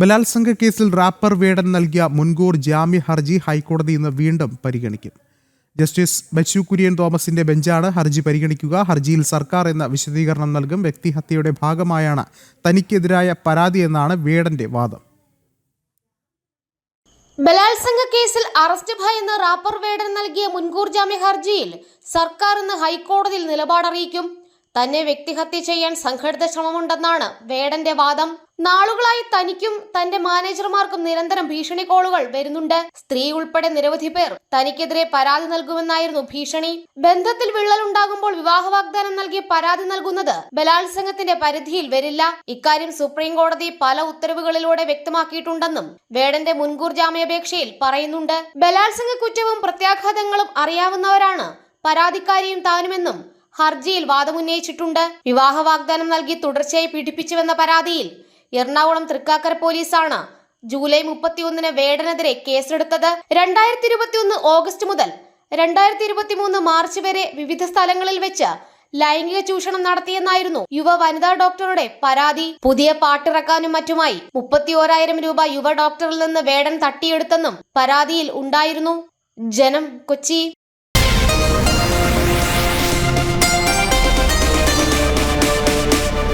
ബലാത്സംഗ കേസിൽ റാപ്പർ വേടൻ നൽകിയ മുൻകൂർ ജാമ്യ ഹർജി ഹൈക്കോടതി ഇന്ന് വീണ്ടും പരിഗണിക്കും. ജസ്റ്റിസ് ബച്ചു കുര്യൻ തോമസിന്റെ ബെഞ്ചാണ് ഹർജി പരിഗണിക്കുക. ഹർജിയിൽ സർക്കാർ എന്ന വിശദീകരണം നൽകും. വ്യക്തിഹത്യയുടെ ഭാഗമായാണ് തനിക്കെതിരായ പരാതി എന്നാണ് വേടന്റെ വാദം. ബലാത്സംഗ കേസിൽ അറസ്റ്റ് ഭയന്ന് റാപ്പർ വേടൻ നൽകിയ മുൻകൂർ ജാമ്യ ഹർജിയിൽ സർക്കാർ ഇന്ന് ഹൈക്കോടതിയിൽ നിലപാടറിയിക്കും. തന്നെ വ്യക്തിഹത്യ ചെയ്യാൻ സംഘടിത ശ്രമമുണ്ടെന്നാണ് വേടന്റെ വാദം. നാളുകളായി തനിക്കും തന്റെ മാനേജർമാർക്കും നിരന്തരം ഭീഷണി കോളുകൾ വരുന്നുണ്ട്. സ്ത്രീ ഉൾപ്പെടെ നിരവധി പേർ തനിക്കെതിരെ പരാതി നൽകുമെന്നായിരുന്നു ഭീഷണി. ബന്ധത്തിൽ വിള്ളലുണ്ടാകുമ്പോൾ വിവാഹ വാഗ്ദാനം നൽകി പരാതി നൽകുന്നത് ബലാത്സംഗത്തിന്റെ പരിധിയിൽ വരില്ല. ഇക്കാര്യം സുപ്രീം കോടതി പല ഉത്തരവുകളിലൂടെ വ്യക്തമാക്കിയിട്ടുണ്ടെന്നും വേടന്റെ മുൻകൂർ ജാമ്യാപേക്ഷയിൽ പറയുന്നുണ്ട്. ബലാത്സംഗ കുറ്റവും പ്രത്യാഘാതങ്ങളും അറിയാവുന്നവരാണ് പരാതിക്കാരിയും താനുമെന്നും ഹർജിയിൽ വാദമുന്നയിച്ചിട്ടുണ്ട്. വിവാഹ വാഗ്ദാനം നൽകി തുടർച്ചയായി പീഡിപ്പിച്ചുവെന്ന പരാതിയിൽ എറണാകുളം തൃക്കാക്കര പോലീസാണ് ജൂലൈ മുപ്പത്തിയൊന്നിന് വേടനെതിരെ കേസെടുത്തത്. രണ്ടായിരത്തി ഇരുപത്തിയൊന്ന് ഓഗസ്റ്റ് മുതൽ രണ്ടായിരത്തി ഇരുപത്തിമൂന്ന് മാർച്ച് വരെ വിവിധ സ്ഥലങ്ങളിൽ വെച്ച് ലൈംഗിക ചൂഷണം നടത്തിയെന്നായിരുന്നു യുവ വനിതാ ഡോക്ടറുടെ പരാതി. പുതിയ പാട്ടിറക്കാനും മറ്റുമായി മുപ്പത്തിയോരായിരം രൂപ യുവ ഡോക്ടറിൽ നിന്ന് വേടൻ തട്ടിയെടുത്തെന്നും പരാതിയിൽ ഉണ്ടായിരുന്നു. ജനം കൊച്ചി.